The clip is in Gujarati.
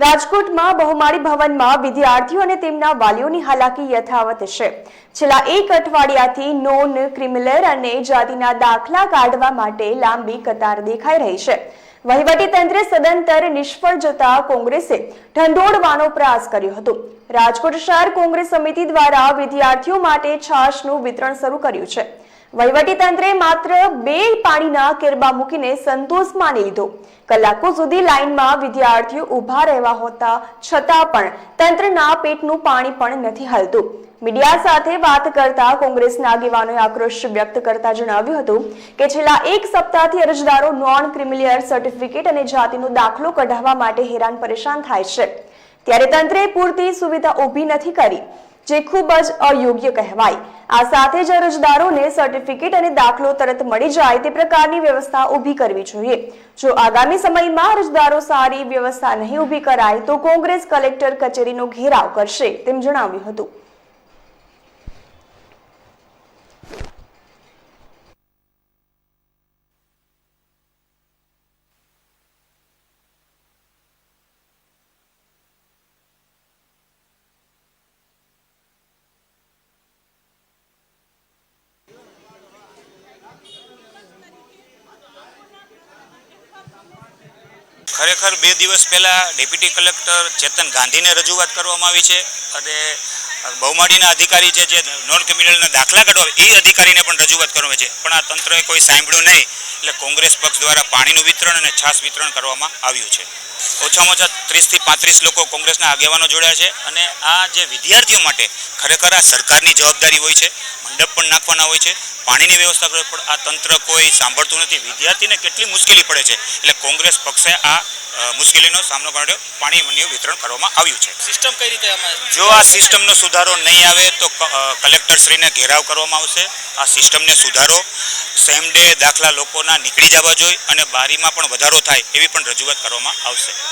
રાજકોટમાં બહુમાળી ભવનમાં વિદ્યાર્થીઓ અને તેમના વાલીઓની હાલાકી યથાવત છે. છેલ્લા એક અઠવાડિયાથી નોન ક્રિમિનલ અને જાતિના દાખલા કાઢવા માટે લાંબી કતાર દેખાઈ રહી છે. વહીવટી તંત્ર સદંતર નિષ્ફળ જતા કોંગ્રેસે ઢંઢોળવાનો પ્રયાસ કર્યો હતો. રાજકોટ શહેર કોંગ્રેસ સમિતિ દ્વારા વિદ્યાર્થીઓ માટે છાશનું વિતરણ શરૂ કર્યું છે. વહીવટી તંત્રે માત્ર બે પાણીના કેરબા મૂકીને સંતોષ માની લીધો. કલાકો સુધી લાઇનમાં વિદ્યાર્થીઓ ઊભા રહેવા હોતા છતાં પણ તંત્રના પેટનું પાણી પણ નથી હલતું. મીડિયા સાથે વાત કરતા કોંગ્રેસના આગેવાનોએ આક્રોશ વ્યક્ત કરતા જણાવ્યું હતું કે છેલ્લા એક સપ્તાહથી અરજદારો નોન ક્રિમિલિયર સર્ટિફિકેટ અને જાતિનો દાખલો કઢાવવા માટે હેરાન પરેશાન થાય છે. ત્યારે તંત્રે પૂરતી સુવિધા ઊભી નથી કરી. જે ખૂબ જ અયોગ્ય કહેવાય. આ સાથે જ અરજદારોને સર્ટિફિકેટ અને દાખલો તરત મળી જાય તે પ્રકારની વ્યવસ્થા ઊભી કરવી જોઈએ. જો આગામી સમયમાં અરજદારો સારી વ્યવસ્થા નહીં ઊભી કરાય તો કોંગ્રેસ કલેક્ટર કચેરીનો ઘેરાવ કરશે તેમ જણાવ્યું હતું. ખરેખર બે દિવસ પહેલાં ડેપ્યુટી કલેક્ટર ચેતન ગાંધીને રજૂઆત કરવામાં આવી છે અને બહુમાળીના અધિકારી છે જે નોન ક્રિમિનલના દાખલા કાઢવા, એ અધિકારીને પણ રજૂઆત કરવામાં છે. પણ આ તંત્રએ કોઈ સાંભળ્યું નહીં, એટલે કોંગ્રેસ પક્ષ દ્વારા પાણીનું વિતરણ અને છાસ વિતરણ કરવામાં આવ્યું છે. ઓછામાં ઓછા ત્રીસથી પાંત્રીસ લોકો કોંગ્રેસના આગેવાનો જોડ્યા છે અને આ જે વિદ્યાર્થીઓ માટે ખરેખર આ સરકારની જવાબદારી હોય છે, મંડપ પણ નાખવાના હોય છે પાણીની વ્યવસ્થા કરવી પણ આ તંત્ર કોઈ સાંભળતું નથી. વિદ્યાર્થીને કેટલી મુશ્કેલી પડે છે. એટલે કોંગ્રેસ પક્ષે આ મુશ્કેલીનો સામનો કર્યો પાણીનું વિતરણ કરવામાં આવ્યું છે. સિસ્ટમ કઈ રીતે જો આ સિસ્ટમનો સુધારો નહીં આવે તો કલેક્ટરશ્રીને ઘેરાવ કરવામાં આવશે. આ સિસ્ટમને સુધારો. સેમ ડે દાખલા લોકોના નીકળી જવા જોઈએ અને બારીમાં પણ વધારો થાય એવી પણ રજૂઆત કરવામાં આવશે.